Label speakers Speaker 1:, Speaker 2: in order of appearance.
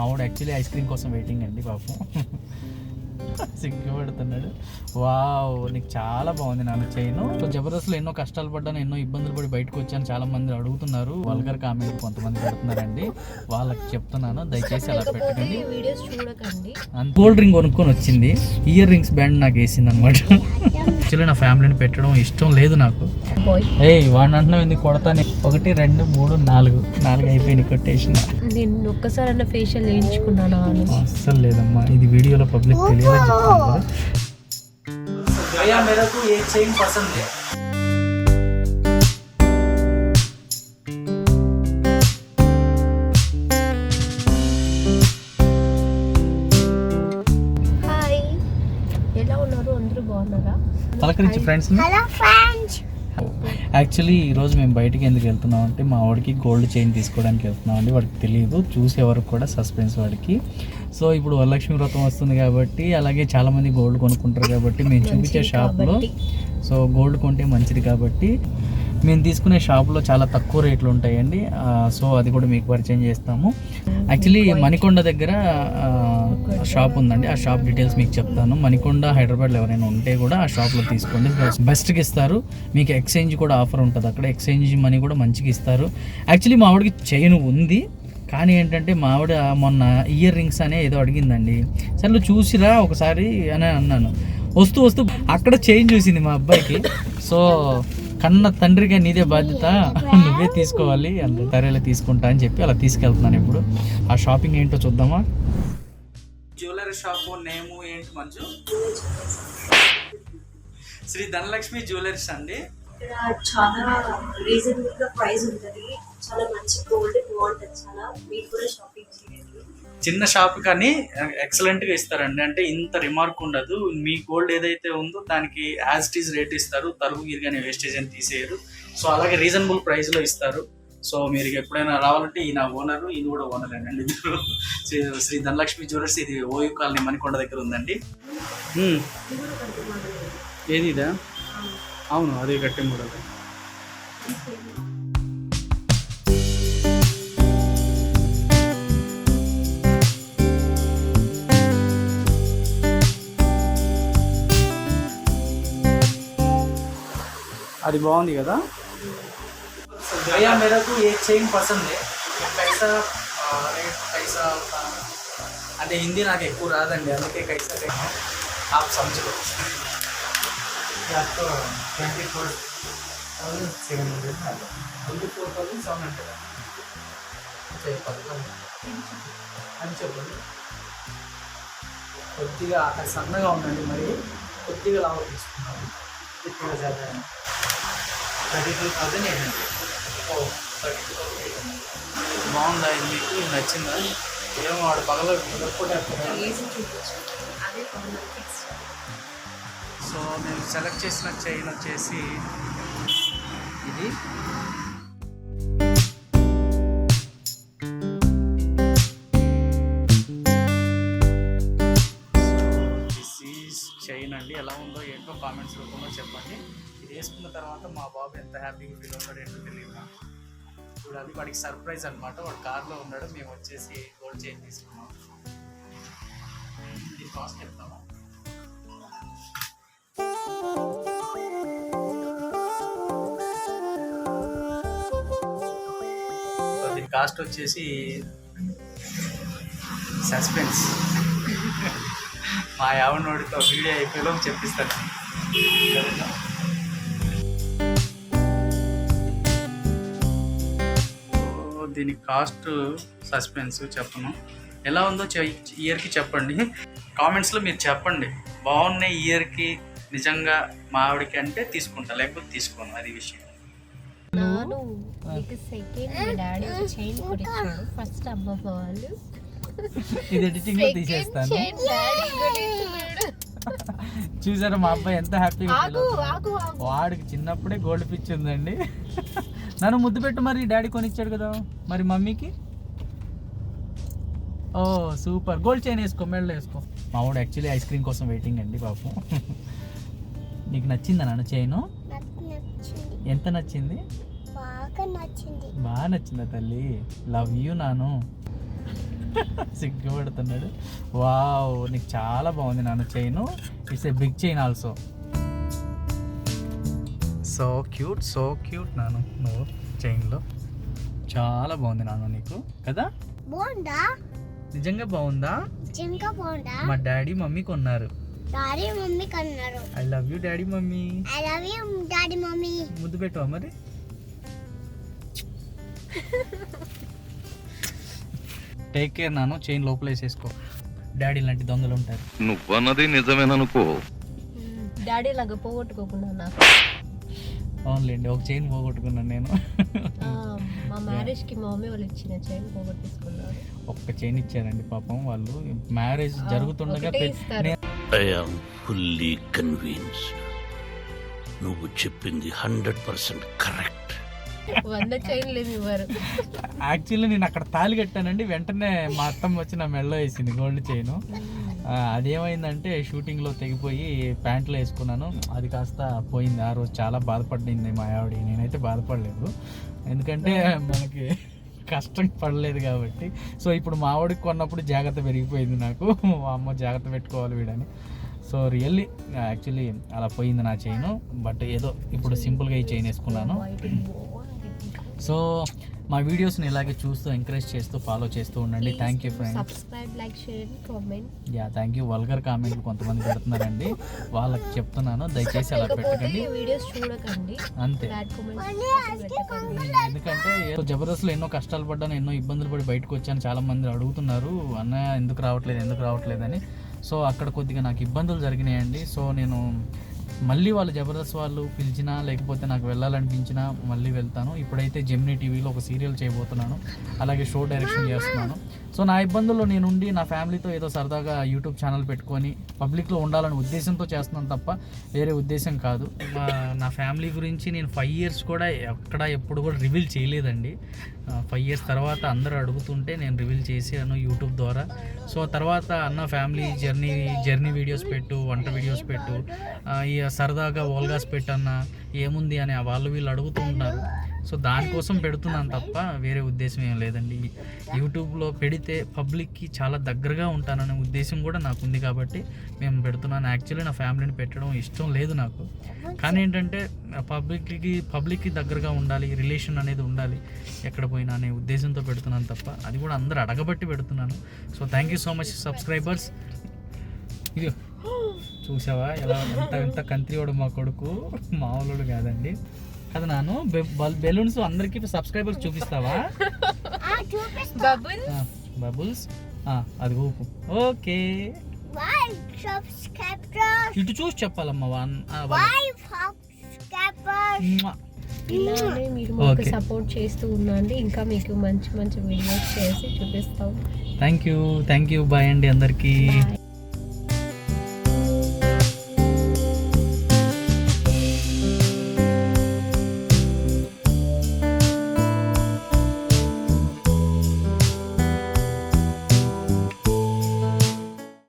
Speaker 1: మా వాడు actually ice cream కోసం వెయిటింగ్ అండి పాపం. సిగ్గుపడుతున్నాడు. వావ్ నీకు చాలా బాగుంది నాన్న చైన్ సో జబర్దస్త్లో ఎన్నో కష్టాలు పడ్డాను ఎన్నో ఇబ్బందులు పడి బయటకు వచ్చాను చాలా మంది అడుగుతున్నారు. వల్గర్ కామెంట్ కొంతమంది పెడుతున్నారండి. వాళ్ళకి చెప్తున్నాను దయచేసి అలా పెట్టకండి.
Speaker 2: వీడియోస్ చూడకండి.
Speaker 1: అంత. కూల్ డ్రింక్ కొనుక్కొని వచ్చింది. ఇయర్ రింగ్స్ బ్యాండ్ నాకు వేసింది అనమాట యాక్చువల్లీ నా ఫ్యామిలీని పెట్టడం ఇష్టం లేదు నాకు. ఏయ్ వాడిని అంటున్నావు ఎందుకు కొడతాను? ఒకటి రెండు మూడు నాలుగు. నాలుగు అయిపోయినాయి కొట్టేసిన
Speaker 2: నేను ఒక్కసారి ఫేషియల్ వేయించుకున్నాను? అని
Speaker 1: అస్సలు లేదమ్మా. ఇది వీడియోలో పబ్లిక్ తెలియాలని కదా గయా మేరకు ఏ చైన్ పసంద్ है
Speaker 2: హాయ్ ఎలా ఉన్నారు అందరూ బాగున్నారా
Speaker 1: పలకరించి ఫ్రెండ్స్ యాక్చువల్లీ ఈరోజు మేము బయటికి ఎందుకు వెళ్తున్నాం అంటే మా వాడికి గోల్డ్ చైన్ తీసుకోవడానికి వెళ్తున్నాం అండి. వాడికి తెలియదు చూసే వరకు కూడా సస్పెన్స్ వాడికి. సో ఇప్పుడు వరలక్ష్మి వ్రతం వస్తుంది కాబట్టి అలాగే చాలామంది గోల్డ్ కొనుక్కుంటారు కాబట్టి మేము చూపించే షాప్లో. సో గోల్డ్ కొంటే మంచిది కాబట్టి మేము తీసుకునే షాప్లో చాలా తక్కువ రేట్లు ఉంటాయండి. సో అది కూడా మీకు పరిచయం చేస్తాము. యాక్చువల్లీ మణికొండ దగ్గర షాప్ ఉందండి. ఆ షాప్ డీటెయిల్స్ మీకు చెప్తాను. మణికొండ హైదరాబాద్లో ఎవరైనా ఉంటే కూడా ఆ షాప్లో తీసుకోండి. బెస్ట్కి ఇస్తారు. మీకు ఎక్స్చేంజ్ కూడా ఆఫర్ ఉంటుంది అక్కడ. ఎక్స్చేంజ్ మనీ కూడా మంచిగా ఇస్తారు. యాక్చువల్లీ మా ఆవిడకి చైన్ ఉంది. కానీ ఏంటంటే మా ఆవిడ మొన్న ఇయర్ రింగ్స్ అనే ఏదో అడిగిందండి. సర్లు చూసిరా ఒకసారి అని అన్నాను. వస్తూ వస్తూ అక్కడ చైన్ చూసింది మా అబ్బాయికి. సో కన్న తండ్రిగా నీదే బాధ్యత. నువ్వే తీసుకోవాలి అంత సరేలే తీసుకుంటా అని చెప్పి అలా తీసుకెళ్తున్నాను ఇప్పుడు. ఆ షాపింగ్ ఏంటో చూద్దామా? జ్యువెలరీ షాప్ నేము ఏంటి మంచు శ్రీ ధనలక్ష్మి జ్యువెలరీస్ అండి.
Speaker 3: ఇక్కడ చాలా రీజనబుల్గా ప్రైస్ ఉంటది. చాలా మంచి గోల్డ్ బాగుంటది చాలా. మీరు కూడా షాపింగ్
Speaker 1: చిన్న షాప్ కానీ ఎక్సలెంట్గా ఇస్తారండి. అంటే ఇంత రిమార్క్ ఉండదు. మీ గోల్డ్ ఏదైతే ఉందో దానికి యాజ్ ఇట్ ఈస్ రేట్ ఇస్తారు. తరుగు గిరిగానే వేస్టేజ్ అని తీసేయరు. సో అలాగే రీజనబుల్ ప్రైస్లో ఇస్తారు. సో మీరు ఎప్పుడైనా రావాలంటే ఈయన ఓనరు ఈయన కూడా ఓనర్ అండి. ఇద్దరు శ్రీ శ్రీ ధనలక్ష్మి జ్యువెలర్స్ ఇది ఓయూ కాలనీ మణికొండ దగ్గర ఉందండి. ఏది ఇదా? అవును అదే గట్టి మోడల్ అది బాగుంది కదా? భయ్యా మేరకు ఏ చైన్ పసంద్ కైసా కైసా అంటే హిందీ నాకు ఎక్కువ రాదండి అందుకే కైసా ఆప్ సంచులు twenty four thousand seven hundred twenty four thousand seven hundred. చెప్పాలి అని చెప్పండి. కొద్దిగా అక్కడ సన్నగా ఉందండి మరి. కొద్దిగా లాభం తీసుకున్నాను thirty two thousand eight hundred ఓ thirty two thousand eight hundred బాగుందా ఇది మీకు నచ్చిందా ఏమో వాడు పగల సో నేను సెలెక్ట్ చేసిన చైన్ వచ్చేసి ఇది చైన్ అండి. ఎలా ఉందో ఏంటో కామెంట్స్ రూపంలో చెప్పండి. చేసుకున్న తర్వాత మా బాబు ఎంత హ్యాపీగా ఫీల్ అవుతాడు ఏంటో తెలియదు ఇప్పుడు అది వాడికి సర్ప్రైజ్ అనమాట వాడు కార్లో ఉన్నాడు మేము వచ్చేసి గోల్డ్ చైన్ తీసుకున్నాం. ఇది కాస్ట్ చెప్తాము దీని కాస్ట్ వచ్చేసి సస్పెన్స్ మా యావనోడితో వీడియో అయిపోయేలో చెప్పిస్తాను. దీని కాస్ట్ సస్పెన్స్ చెప్పను. ఎలా ఉందో చె- ఇయర్కి చెప్పండి. కామెంట్స్లో మీరు చెప్పండి. బాగున్నాయి ఇయర్కి నిజంగా మా ఆవిడకి అంటే తీసుకుంటా లేకపోతే తీసుకోను అది విషయం.
Speaker 2: నాను నీకు సెకండ్ మీ డాడీ ఒక చైన్ కొనిచ్చాడు ఫస్ట్ అమ్మ వాళ్ళు.
Speaker 1: ఇది ఎడిటింగ్లో తీసేస్తాను. చూసారా మా అబ్బాయి ఎంత హ్యాపీగా వాడికి చిన్నప్పుడే గోల్డ్ పిచ్చి ఉందండి. నన్ను ముద్దు పెట్టు మరి డాడీ కొనిచ్చాడు కదా. మరి మమ్మీకి? ఓ సూపర్. గోల్డ్ చైన్ వేసుకో మెడలో వేసుకో. మా వాడు యాక్చువల్లీ ఐస్ క్రీమ్ కోసం వెయిటింగ్ అండి పాపం. నీకు నచ్చిందా నాన్న చైన్? ఎంత నచ్చింది?
Speaker 4: బాగా నచ్చింది.
Speaker 1: బాగా నచ్చిందా తల్లి? లవ్ యూ నాను. సిగ్గుపడుతున్నాడు. వావ్ నీకు చాలా బాగుంది నాన్న chain. It's a big chain also so cute so cute నాను నువ్వు చైన్లో. చాలా బాగుంది నాన్న నీకు కదా?
Speaker 4: బాగుందా?
Speaker 1: నిజంగా బాగుందా?
Speaker 4: జింక బాగుందా?
Speaker 1: మా డాడీ మమ్మీ కొన్నారు.
Speaker 4: డాడీ మమ్మీ కన్నారు.
Speaker 1: I love you daddy mummy.
Speaker 4: I love you daddy mummy.
Speaker 1: ముద్దు పెట్టవా మరి? టేక్ కేర్ నాను చైన్ లోపల వేసేసుకో. డాడీ లాంటి దొంగలు ఉంటారు.
Speaker 5: నువ్వన్నది నిజమేననుకో.
Speaker 2: డాడీ లాగా పోగొట్టుకోకుండా నాకు
Speaker 1: అవునులేండి ఒక చైన్ పోగొట్టుకున్నాను నేను.
Speaker 2: మా మ్యారేజ్కి మా మమ్మీ వాళ్ళు ఇచ్చిన చైన్ పోగొట్టేసుకున్నారు.
Speaker 1: ఒక్క చైన్ ఇచ్చారండి పాపం వాళ్ళు. మ్యారేజ్ జరుగుతుండగా
Speaker 6: ఫుల్లీ కన్విన్స్డ్ నువ్వు చెప్పింది హండ్రెడ్ పర్సెంట్ కరెక్ట్.
Speaker 2: వంద చైన్ లేదు ఇవ్వరు.
Speaker 1: యాక్చువల్లీ నేను అక్కడ తాళి కట్టానండి వెంటనే మా అత్తమ్మ వచ్చి నా మెడలో వేసింది గోల్డ్ చైన్ అదేమైందంటే షూటింగ్లో తెగిపోయి ప్యాంట్లో వేసుకున్నాను. అది కాస్త పోయింది. ఆ రోజు చాలా బాధపడింది మా ఆవిడ. నేనైతే బాధపడలేదు. ఎందుకంటే మనకి కష్టం పడలేదు కాబట్టి. సో ఇప్పుడు మా ఆవిడకి కొన్నప్పుడు జాగ్రత్త పెరిగిపోయింది నాకు. అమ్మ జాగ్రత్త పెట్టుకోవాలి వీడని. సో రియల్లీ యాక్చువల్లీ అలా పోయింది నా చైన్ బట్ ఏదో ఇప్పుడు సింపుల్గా ఈ చైన్ వేసుకున్నాను. సో మా వీడియోస్ని ఇలాగే చూస్తూ ఎంకరేజ్ చేస్తూ ఫాలో చేస్తూ ఉండండి. Thank you friends
Speaker 2: subscribe like share comment
Speaker 1: yeah thank you vulgar కామెంట్లు కొంతమంది పెడుతున్నారండి. వాళ్ళకి చెప్తున్నాను. దయచేసి అలా పెట్టకండి.
Speaker 2: వీడియోస్ చూడకండి.
Speaker 1: అంతే. ఎందుకంటే జబర్దస్త్లో ఎన్నో కష్టాలు పడ్డాను ఎన్నో ఇబ్బందులు పడి బయటకు వచ్చాను చాలా మంది అడుగుతున్నారు అన్న ఎందుకు రావట్లేదు ఎందుకు రావట్లేదు అని. సో అక్కడ కొద్దిగా నాకు ఇబ్బందులు జరిగినాయండి. సో నేను మళ్ళీ వాళ్ళు జబర్దస్త్ వాళ్ళు పిలిచినా లేకపోతే నాకు వెళ్ళాలనిపించినా మళ్ళీ వెళ్తాను. ఇప్పుడైతే జెమినీ టీవీలో ఒక సీరియల్ చేయబోతున్నాను. అలాగే షో డైరెక్షన్ చేస్తున్నాను. సో నా ఇబ్బందుల్లో నేను ఉండి నా ఫ్యామిలీతో ఏదో సరదాగా యూట్యూబ్ ఛానల్ పెట్టుకొని పబ్లిక్లో ఉండాలనే ఉద్దేశంతో చేస్తున్నాను తప్ప వేరే ఉద్దేశం కాదు. నా ఫ్యామిలీ గురించి నేను ఫైవ్ ఇయర్స్ కూడా ఎక్కడ ఎప్పుడు కూడా రివీల్ చేయలేదండి. ఫైవ్ ఇయర్స్ తర్వాత అందరూ అడుగుతుంటే నేను రివీల్ చేశాను యూట్యూబ్ ద్వారా. సో తర్వాత అన్న ఫ్యామిలీ జర్నీ జర్నీ వీడియోస్ పెట్టు వంట వీడియోస్ పెట్టు సరదాగా ఓల్గాస్ పెట్టన్నా ఏముంది అని వాళ్ళు వీళ్ళు అడుగుతూ ఉంటారు. సో దానికోసం పెడుతున్నాను తప్ప వేరే ఉద్దేశం ఏం లేదండి. యూట్యూబ్లో పెడితే పబ్లిక్కి చాలా దగ్గరగా ఉంటాననే ఉద్దేశం కూడా నాకు ఉంది కాబట్టి మేము పెడుతున్నాను. యాక్చువల్లీ నా ఫ్యామిలీని పెట్టడం ఇష్టం లేదు నాకు. కానీ ఏంటంటే పబ్లిక్కి పబ్లిక్కి దగ్గరగా ఉండాలి రిలేషన్ అనేది ఉండాలి ఎక్కడ పోయినా అనే ఉద్దేశంతో పెడుతున్నాను తప్ప అది కూడా అందరు అడగబట్టి పెడుతున్నాను. So thank you so much subscribers. ఇది చూసావా? ఎలా ఎంత ఎంత కంత్రివాడు మా కొడుకు? మామూలుడు కాదండి. కదా నాను బెలూన్స్ అందరికి సబ్స్క్రైబర్స్ చూపిస్తావా?
Speaker 4: ఆ చూపిస్తా.
Speaker 2: Bubble
Speaker 1: bubbles. అది ఊపు. ఓకే. ఇటు చూసి చెప్పాలమ్మా వన్
Speaker 2: ఇలానే మీరు మాకు. సపోర్ట్ చేస్తూ ఉండండి. ఇంకా మీకు మంచి మంచి వీడియోస్ చేసి చూపిస్తాం.
Speaker 1: Thank you thank you. Bye అండి అందరికీ.